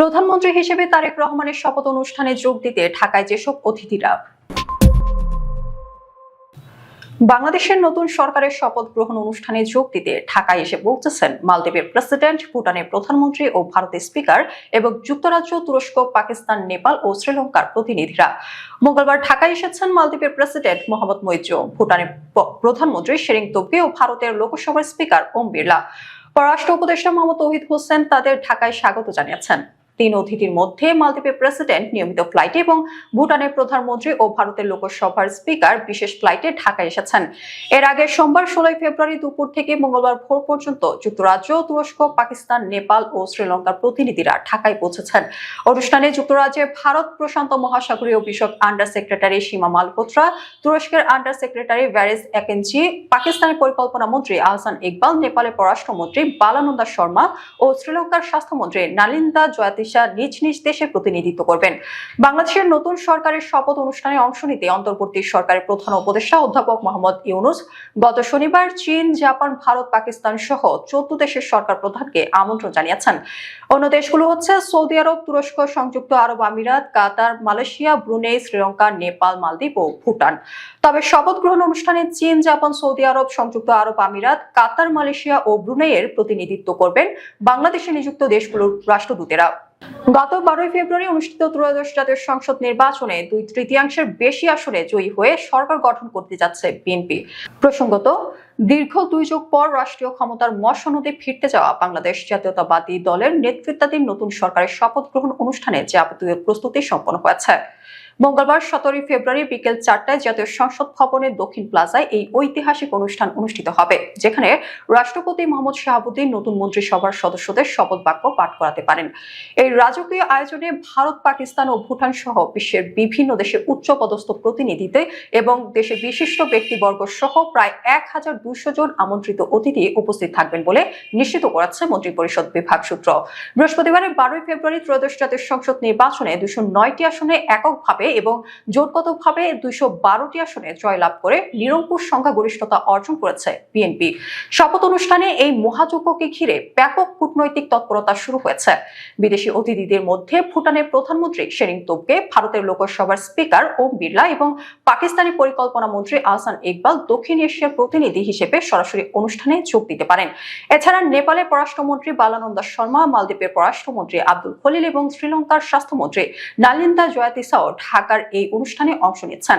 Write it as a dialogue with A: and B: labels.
A: প্রধানমন্ত্রী হিসেবে তারেক রহমানের শপথ অনুষ্ঠানে যোগ দিতে ঢাকায় যেসব অতিথিরা। বাংলাদেশের নতুন সরকারের শপথ গ্রহণ অনুষ্ঠানে যোগ দিতে ঢাকায় এসে পৌঁছেছেন মালদ্বীপের প্রেসিডেন্ট, ভুটানের প্রধানমন্ত্রী ও ভারতের স্পিকার এবং যুক্তরাজ্য, তুরস্ক, পাকিস্তান, নেপাল ও শ্রীলঙ্কার প্রতিনিধিরা। মঙ্গলবার ঢাকায় এসেছেন মালদ্বীপের প্রেসিডেন্ট মোহাম্মদ মৈত্র, ভুটানের প্রধানমন্ত্রী শেরিং তোবগে ও ভারতের লোকসভার স্পিকার ওম বিড়লা। পররাষ্ট্র উপদেষ্টা মোহাম্মদ তৌহিদ হোসেন তাদের ঢাকায় স্বাগত জানিয়েছেন। তিন অতিথির মধ্যে মালদ্বীপের প্রেসিডেন্ট নিয়মিত ফ্লাইটে এবং ভুটানের প্রধানমন্ত্রী ও ভারতের লোকসভার স্পিকার বিশেষ ফ্লাইটে ঢাকায় এসেছেন। এর আগে সোমবার ষোলোই ফেব্রুয়ারি দুপুর থেকে মঙ্গলবার ভোর পর্যন্ত যুক্তরাজ্য, তুরস্ক, পাকিস্তান, নেপাল ও শ্রীলঙ্কার প্রতিনিধিরা ঢাকায় পৌঁছেছেন। অনুষ্ঠানে যুক্তরাজ্যের ভারত প্রশান্ত মহাসাগরীয় বিষয়ক আন্ডার সেক্রেটারি সীমা মালহোত্রা, তুরস্কের আন্ডার সেক্রেটারি ভ্যারিস একেনজি পাকিস্তানের পরিকল্পনা মন্ত্রী আহসান ইকবাল, নেপালের পররাষ্ট্রমন্ত্রী বালানন্দা শর্মা ও শ্রীলঙ্কার স্বাস্থ্যমন্ত্রী নালিন্দা জয়াতিশা নিজ নিজ দেশে প্রতিনিধিত্ব করবেন। বাংলাদেশের নতুন সরকারের শপথ অনুষ্ঠানে অংশ নিতে অন্তর্বর্তী সরকারের প্রধান উপদেষ্টা অধ্যাপক মোহাম্মদ ইউনুস গত শনিবার চীন, জাপান, ভারত, পাকিস্তান সহ চোদ্দ দেশের সরকার প্রধানকে আমন্ত্রণ জানিয়েছেন। অন্য দেশগুলো হচ্ছে সৌদি আরব, তুরস্ক, সংযুক্ত আরব আমিরাত, Qatar, Malaysia, Brunei, Sri Lanka, Nepal, মালদ্বীপ ও ভুটান। তবে শপথ গ্রহণ অনুষ্ঠানে চীন, জাপান, সৌদি আরব, সংযুক্ত আরব আমিরাত, কাতার, মালয়েশিয়া ও ব্রুনেইয়ের প্রতিনিধিত্ব করবেন বাংলাদেশে নিযুক্ত দেশগুলোর রাষ্ট্রদূতেরা। গত বারোই ফেব্রুয়ারি অনুষ্ঠিত ত্রয়োদশ জাতীয় সংসদ নির্বাচনে দুই তৃতীয়াংশের বেশি আসনে জয়ী হয়ে সরকার গঠন করতে যাচ্ছে বিএনপি। প্রসঙ্গত দীর্ঘ দুই যুগ পর রাষ্ট্রীয় ক্ষমতার মসনদে ফিরতে যাওয়া বাংলাদেশ জাতীয়তাবাদী দলের নেতৃত্বাধীন নতুন সরকারের শপথ গ্রহণ অনুষ্ঠানে যাবতীয় প্রস্তুতি সম্পন্ন হয়েছে। মঙ্গলবার সতেরোই ফেব্রুয়ারি বিকেল চারটায় জাতীয় সংসদ ভবনের দক্ষিণ প্লাজায় এই ঐতিহাসিক অনুষ্ঠান অনুষ্ঠিত হবে, যেখানে রাষ্ট্রপতি মোহাম্মদ শাহাবুদ্দিন নতুন মন্ত্রিসভার সদস্যদের শপথ বাক্য পাঠ করাতে পারেন। এই রাজকীয় আয়োজনে ভারত, পাকিস্তান ও ভুটান সহ বিশ্বের বিভিন্ন দেশের উচ্চপদস্থ প্রতিনিধিতে এবং দেশের বিশিষ্ট ব্যক্তিবর্গ সহ প্রায় এক হাজার দুশো জন আমন্ত্রিত অতিথি উপস্থিত থাকবেন বলে নিশ্চিত করাচ্ছে মন্ত্রিপরিষদ বিভাগ সূত্র। বৃহস্পতিবারের বারোই ফেব্রুয়ারি ত্রয়োদশ জাতীয় সংসদ নির্বাচনে দুশো নয়টি আসনে এককভাবে এবং জোটগতভাবে দুইশো বারোটি আসনে জয়লাভ করে নিরঙ্কুশ সংখ্যাগরিষ্ঠতা অর্জন করেছে বিএনপি। শপথ অনুষ্ঠানে এই মহাযজ্ঞকে ঘিরে ব্যাপক কূটনৈতিক তৎপরতা শুরু হয়েছে। বিদেশি অতিথিদের মধ্যে ভুটানের প্রধানমন্ত্রী শেরিং তোবগে ভারতের লোকসভার স্পিকার ওম বিড়লা এবং পাকিস্তানি পরিকল্পনা মন্ত্রী আহসান ইকবাল, দক্ষিণ এশিয়ার প্রতিনিধি হিসেবে সরাসরি অনুষ্ঠানে যোগ দিতে পারেন। এছাড়া নেপালের পররাষ্ট্রমন্ত্রী বালানন্দা শর্মা, মালদ্বীপের পররাষ্ট্রমন্ত্রী আব্দুল খলিল এবং শ্রীলঙ্কার স্বাস্থ্যমন্ত্রী নালিন্দা জয়াতিসাও ঢাকার এই অনুষ্ঠানে অংশ নিচ্ছেন।